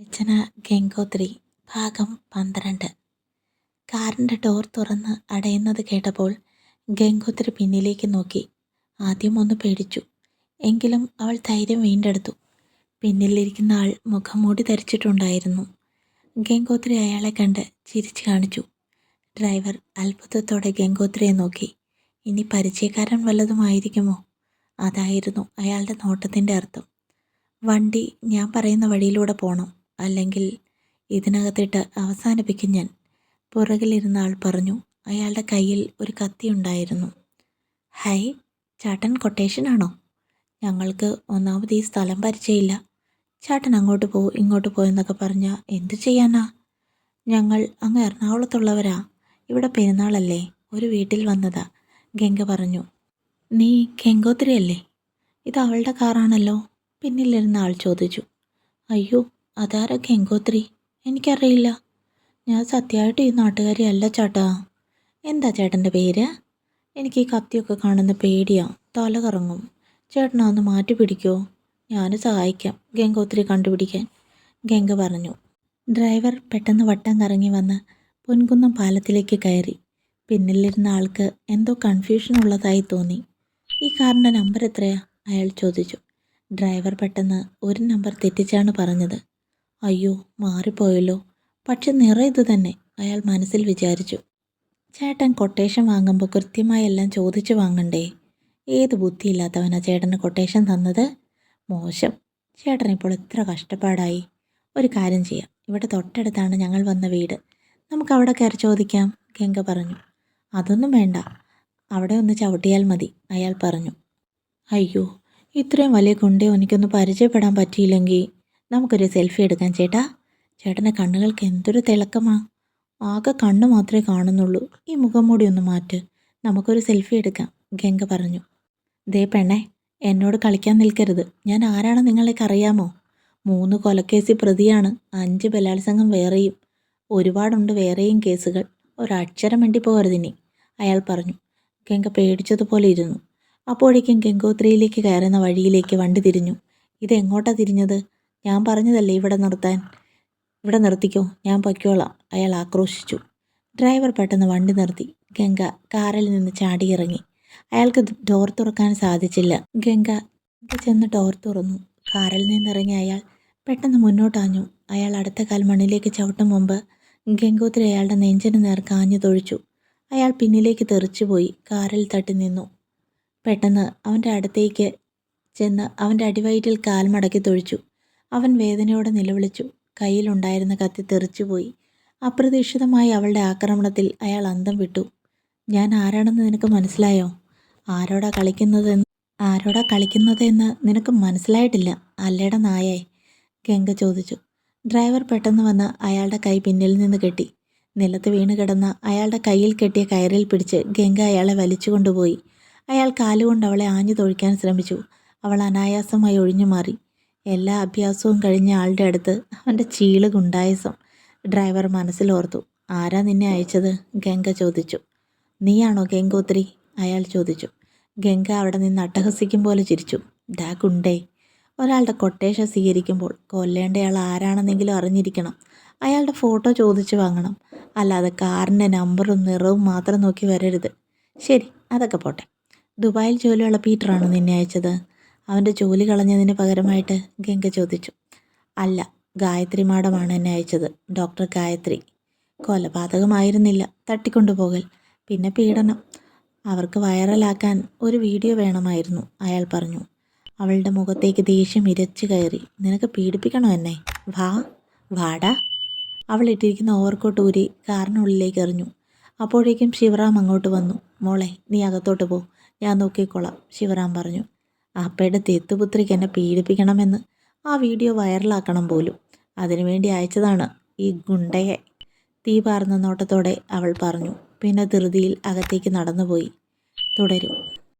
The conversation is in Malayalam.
രചന ഗംഗോത്രി ഭാഗം പന്ത്രണ്ട്. കാറിന്റെ ഡോർ തുറന്ന് അടയുന്നത് കേട്ടപ്പോൾ ഗംഗോത്രി പിന്നിലേക്ക് നോക്കി. ആദ്യം ഒന്ന് പേടിച്ചു. എങ്കിലും അവൾ ധൈര്യം വീണ്ടെടുത്തു. പിന്നിലിരിക്കുന്ന ആൾ മുഖം മൂടി ധരിച്ചിട്ടുണ്ടായിരുന്നു. ഗംഗോത്രി അയാളെ കണ്ട് ചിരിച്ചു കാണിച്ചു. ഡ്രൈവർ അത്ഭുതത്തോടെ ഗംഗോത്രിയെ നോക്കി. ഇനി പരിചയക്കാരൻ വല്ലതുമായിരിക്കുമോ? അതായിരുന്നു അയാളുടെ നോട്ടത്തിന്റെ അർത്ഥം. വണ്ടി ഞാൻ പറയുന്ന വഴിയിലൂടെ പോകണം അല്ലെങ്കിൽ ഇതിനകത്തിട്ട് അവസാനിപ്പിക്കും ഞാൻ. പുറകിലിരുന്ന ആൾ പറഞ്ഞു അയാളുടെ കയ്യിൽ ഒരു കത്തി ഉണ്ടായിരുന്നു. ഹൈ ചാട്ടൻ കൊട്ടേഷനാണോ ഞങ്ങൾക്ക് ഒന്നാമത് ഈ സ്ഥലം പരിചയമില്ല. ചാട്ടൻ അങ്ങോട്ട് പോ ഇങ്ങോട്ട് പോ എന്നൊക്കെ പറഞ്ഞാൽ എന്ത് ചെയ്യാനാ? ഞങ്ങൾ അങ്ങ് എറണാകുളത്തുള്ളവരാ. ഇവിടെ പെരുന്നാളല്ലേ ഒരു വീട്ടിൽ വന്നതാ ഗംഗ പറഞ്ഞു. നീ ഗംഗോത്രി അല്ലേ ഇത് അവളുടെ കാറാണല്ലോ? പിന്നിലിരുന്ന ആൾ ചോദിച്ചു. അയ്യോ അതാരാ ഗംഗോത്രി? എനിക്കറിയില്ല. ഞാൻ സത്യമായിട്ട് ഈ നാട്ടുകാരി അല്ല ചേട്ടാ. എന്താ ചേട്ടന്റെ പേര്? എനിക്ക് ഈ കത്തിയൊക്കെ കാണുന്ന പേടിയാ. തല കറങ്ങും. ചേട്ടനാ ഒന്ന് മാറ്റി പിടിക്കുമോ ഞാൻ സഹായിക്കാം. ഗംഗോത്രി കണ്ടുപിടിക്കാൻ. ഗംഗ പറഞ്ഞു. ഡ്രൈവർ പെട്ടെന്ന് വട്ടം കറങ്ങി വന്ന് പൊൻകുന്നം പാലത്തിലേക്ക് കയറി. പിന്നിലിരുന്ന ആൾക്ക് എന്തോ കൺഫ്യൂഷൻ ഉള്ളതായി തോന്നി. ഈ കാറിന്റെ നമ്പർ എത്രയാ? അയാൾ ചോദിച്ചു. ഡ്രൈവർ പെട്ടെന്ന് ഒരു നമ്പർ തെറ്റിച്ചാണ് പറഞ്ഞത്. അയ്യോ മാറിപ്പോയല്ലോ. പക്ഷെ നിറ ഇത് തന്നെ അയാൾ മനസ്സിൽ വിചാരിച്ചു. ചേട്ടൻ കൊട്ടേഷൻ വാങ്ങുമ്പോൾ കൃത്യമായി എല്ലാം ചോദിച്ചു വാങ്ങണ്ടേ? ഏത് ബുദ്ധിയില്ലാത്തവനാ ചേട്ടന് കൊട്ടേഷൻ തന്നത്? മോശം. ചേട്ടൻ ഇപ്പോൾ എത്ര കഷ്ടപ്പാടായി. ഒരു കാര്യം ചെയ്യാം. ഇവിടെ തൊട്ടടുത്താണ് ഞങ്ങൾ വന്ന വീട്. നമുക്ക് അവിടെ കയറി ചോദിക്കാം ഗംഗ പറഞ്ഞു. അതൊന്നും വേണ്ട. അവിടെ ഒന്ന് ചവിട്ടിയാൽ മതി അയാൾ പറഞ്ഞു. അയ്യോ ഇത്രയും വലിയ ഗുണ്ടയോ എനിക്കൊന്ന് പരിചയപ്പെടാൻ പറ്റിയില്ലെങ്കിൽ. നമുക്കൊരു സെൽഫി എടുക്കാം ചേട്ടാ. ചേട്ടന്റെ കണ്ണുകൾക്ക് എന്തൊരു തിളക്കമാ. ആകെ കണ്ണ് മാത്രമേ കാണുന്നുള്ളൂ. ഈ മുഖം മൂടി ഒന്ന് മാറ്റ്. നമുക്കൊരു സെൽഫി എടുക്കാം ഗംഗ പറഞ്ഞു. ദേ പെണ്ണേ എന്നോട് കളിക്കാൻ നിൽക്കരുത്. ഞാൻ ആരാണ് നിങ്ങളേക്ക് അറിയാമോ? മൂന്ന് കൊലക്കേസി പ്രതിയാണ്. അഞ്ച് ബലാത്സംഗം വേറെയും. ഒരുപാടുണ്ട് വേറെയും കേസുകൾ. ഒരക്ഷരം വേണ്ടി പോകരുതിനി അയാൾ പറഞ്ഞു. ഗംഗ പേടിച്ചതുപോലെ ഇരുന്നു. അപ്പോഴേക്കും ഗംഗോത്രിയിലേക്ക് കയറുന്ന വഴിയിലേക്ക് വണ്ടി തിരിഞ്ഞു. ഇതെങ്ങോട്ടാ തിരിഞ്ഞത്? ഞാൻ പറഞ്ഞതല്ലേ ഇവിടെ നിർത്താൻ? ഇവിടെ നിർത്തിക്കോ ഞാൻ പൊയ്ക്കോളാം. അയാൾ ആക്രോശിച്ചു. ഡ്രൈവർ പെട്ടെന്ന് വണ്ടി നിർത്തി. ഗംഗ കാറിൽ നിന്ന് ചാടിയിറങ്ങി അയാൾക്ക് ഡോർ തുറക്കാൻ സാധിച്ചില്ല. ഗംഗ ചെന്ന് ഡോർ തുറന്നു. കാറിൽ നിന്നിറങ്ങി അയാൾ പെട്ടെന്ന് മുന്നോട്ടാഞ്ഞു അയാൾ അടുത്ത കാൽ മണ്ണിലേക്ക് ചവിട്ടും മുമ്പ് ഗംഗോത്രി അയാളുടെ നെഞ്ചിന് നേർ കാഞ്ഞു തൊഴിച്ചു. അയാൾ പിന്നിലേക്ക് തെറിച്ചുപോയി കാറിൽ തട്ടി നിന്നു. പെട്ടെന്ന് അവന്റെ അടുത്തേക്ക് ചെന്ന് അവന്റെ അടിവയറ്റിൽ കാൽ മടക്കി തൊഴിച്ചു. അവൻ വേദനയോടെ നിലവിളിച്ചു. കയ്യിലുണ്ടായിരുന്ന കത്തി തെറിച്ചുപോയി. അപ്രതീക്ഷിതമായി അവളുടെ ആക്രമണത്തിൽ അയാൾ അന്തം വിട്ടു. ഞാൻ ആരാണെന്ന് നിനക്ക് മനസ്സിലായോ? ആരോടാ കളിക്കുന്നത് ആരോടാ കളിക്കുന്നത് എന്ന് നിനക്ക് മനസ്സിലായിട്ടില്ല? അല്ലേടെ നായേ? ഗംഗ ചോദിച്ചു. ഡ്രൈവർ പെട്ടെന്ന് വന്ന് അയാളുടെ കൈ പിന്നിൽ നിന്ന് കെട്ടി. നിലത്ത് വീണ് കിടന്ന അയാളുടെ കയ്യിൽ കെട്ടിയ കയറിൽ പിടിച്ച് ഗംഗ അയാളെ വലിച്ചു കൊണ്ടുപോയി. അയാൾ കാലുകൊണ്ട് അവളെ ആഞ്ഞു തൊഴിക്കാൻ ശ്രമിച്ചു. അവൾ അനായാസമായി ഒഴിഞ്ഞു മാറി. എല്ലാ അഭ്യാസവും കഴിഞ്ഞ ആളുടെ അടുത്ത് അവന്റെ ചീൾ ഗുണ്ടായസം ഡ്രൈവർ മനസ്സിലോർത്തു ആരാ നിന്നെ അയച്ചത്? ഗംഗ ചോദിച്ചു. നീയാണോ ഗംഗോത്രി? അയാൾ ചോദിച്ചു. ഗംഗ അവിടെ നിന്ന് അട്ടഹസിക്കും പോലെ ചിരിച്ചു. ഡാ ഗുണ്ടേ. ഒരാളുടെ കൊട്ടേഷൻ സ്വീകരിക്കുമ്പോൾ കൊല്ലേണ്ടയാൾ ആരാണെന്നെങ്കിലും അറിഞ്ഞിരിക്കണം. അയാളുടെ ഫോട്ടോ ചോദിച്ചു വാങ്ങണം. അല്ലാതെ കാറിന്റെ നമ്പറും നിറവും മാത്രം നോക്കി വരരുത്. ശരി അതൊക്കെ പോട്ടെ. ദുബായിൽ ജോലിയുള്ള പീറ്ററാണോ നിന്നെ അയച്ചത്? അവന്റെ ജോലി കളഞ്ഞതിന് പകരമായിട്ട് ഗംഗ ചോദിച്ചു. അല്ല ഗായത്രി മാഡമാണ് എന്നെ അയച്ചത്. ഡോക്ടർ ഗായത്രി. കൊലപാതകമായിരുന്നില്ല. തട്ടിക്കൊണ്ടുപോകൽ. പിന്നെ പീഡനം. അവർക്ക് വൈറലാക്കാൻ ഒരു വീഡിയോ വേണമായിരുന്നു അയാൾ പറഞ്ഞു. അവളുടെ മുഖത്തേക്ക് ദേഷ്യം ഇരച്ചു കയറി. നിനക്ക് പീഡിപ്പിക്കണോ എന്നെ? വാ വാടാ. അവൾ ഇട്ടിരിക്കുന്ന ഓവർകോട്ട് ഊരി കാറിനുള്ളിലേക്ക് എറിഞ്ഞു. അപ്പോഴേക്കും ശിവറാം അങ്ങോട്ട് വന്നു. മോളെ നീ അകത്തോട്ട് പോ. ഞാൻ നോക്കിക്കോളാം ശിവറാം പറഞ്ഞു. അപ്പയുടെ തെത്തുപുത്രിക്ക് എന്നെ പീഡിപ്പിക്കണമെന്ന് ആ വീഡിയോ വൈറലാക്കണം പോലും. അതിനുവേണ്ടി അയച്ചതാണ് ഈ ഗുണ്ടയെ. തീ പാർന്ന നോട്ടത്തോടെ അവൾ പറഞ്ഞു. പിന്നെ ധൃതിയിൽ അകത്തേക്ക് നടന്നുപോയി. തുടരും.